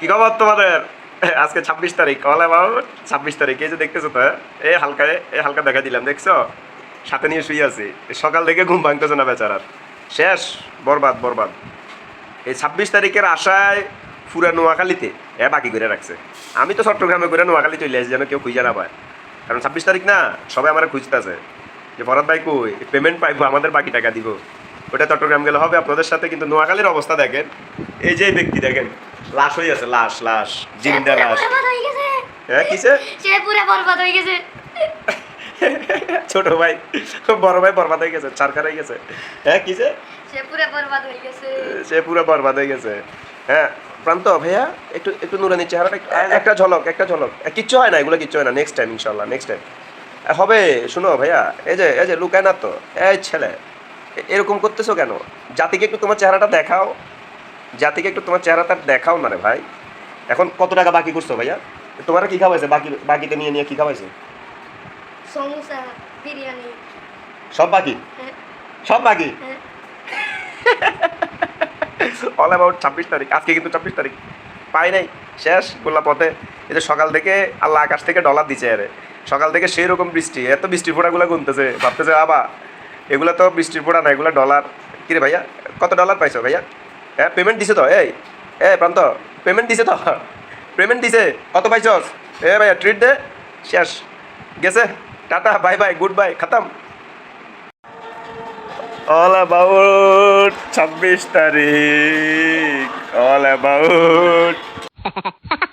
কি খবর তোমাদের? আজকে ছাব্বিশ তারিখ। অল অ্যাবাউট ছাব্বিশ তারিখ। এই যে দেখতেছো তো, এ হালকা এ হালকা দেখা দিলাম, দেখছ? সাথে নিয়ে শুয়ে আছি। সকাল থেকে ঘুম ভাঙতেছে না বেচারার। শেষ, বরবাদ বরবাদ। এই ছাব্বিশ তারিখের আশায় পুরা নোয়াখালীতে এ বাকি করে রাখছে। আমি তো চট্টগ্রামে করে নোয়াখালী চলে আসি, যেন কেউ খুঁজে না পায়। কারণ ছাব্বিশ তারিখ না, সবাই আমার খুঁজতেছে। যে ভরত ভাই কই? পেমেন্ট পাইবো, আমাদের বাকি টাকা দিব। ওটা চট্টগ্রাম গেলে হবে আপনাদের সাথে, কিন্তু নোয়াখালীর অবস্থা দেখেন। এই যে ব্যক্তি দেখেন। লাশ হয়ে আছে লাশ লাশ জিন্দা লাশ। হয়ে গেছে। হ্যাঁ কিসে? সে পুরা বরবাদ হয়ে গেছে। ছোট ভাই বড় ভাই বরবাদ হয়ে গেছে চারকার হয়ে গেছে। হ্যাঁ কিসে? সে পুরা বরবাদ হয়ে গেছে। সে পুরো বরবাদ হয়ে গেছে। হ্যাঁ প্রান্ত ভাইয়া একটু একটু নুরানির চেহারাটা একটু- একটা ঝলক একটা ঝলক। কিচ্ছু হয় না এগুলো কিচ্ছু হয় না। নেক্সট টাইম ইনশাল্লাহ নেক্সট টাইম হবে শুনো ভাইয়া এই যে এই যে লুকায় না তো। এই ছেলে এরকম করতেছো কেন? জাতিকে একটু তোমার চেহারাটা দেখাও। জাতিকে একটু তোমার চেহারাটা দেখাও না রে ভাই। এখন কত টাকা বাকি করছ ভাইয়া? তোমার কি খাওয়াইছে? বাকি বাকিতে নিয়ে নিয়ে কি খাওয়াইছে? সমোসা বিরিয়ানি। সব বাকি? হ্যাঁ, সব বাকি। অল অ্যাবাউট ছাব্বিশ তারিখ। আজকে কিন্তু ছাব্বিশ তারিখ। পাই নাই। শেষ গোল্লা পথে এই যে সকাল থেকে আল্লাহ আকাশ থেকে ডলার দিছে আরে সকাল থেকে সেই রকম বৃষ্টি। এত বৃষ্টির ফোড়াগুলো গুনতেছে। ভাবতেছে আবা এগুলো তো বৃষ্টির ফোড়া না এগুলো ডলার। কিরে ভাইয়া কত ডলার পাইছো ভাইয়া? হ্যাঁ পেমেন্ট দিছে তো এই এ প্রান্ত পেমেন্ট দিছে তো পেমেন্ট দিছে কত পাইছস? এ ভাইয়া ট্রিট দে শেষ গেছে tata bye bye good bye খতম অল অ্যাবাউট ছাব্বিশ তারিখ অল about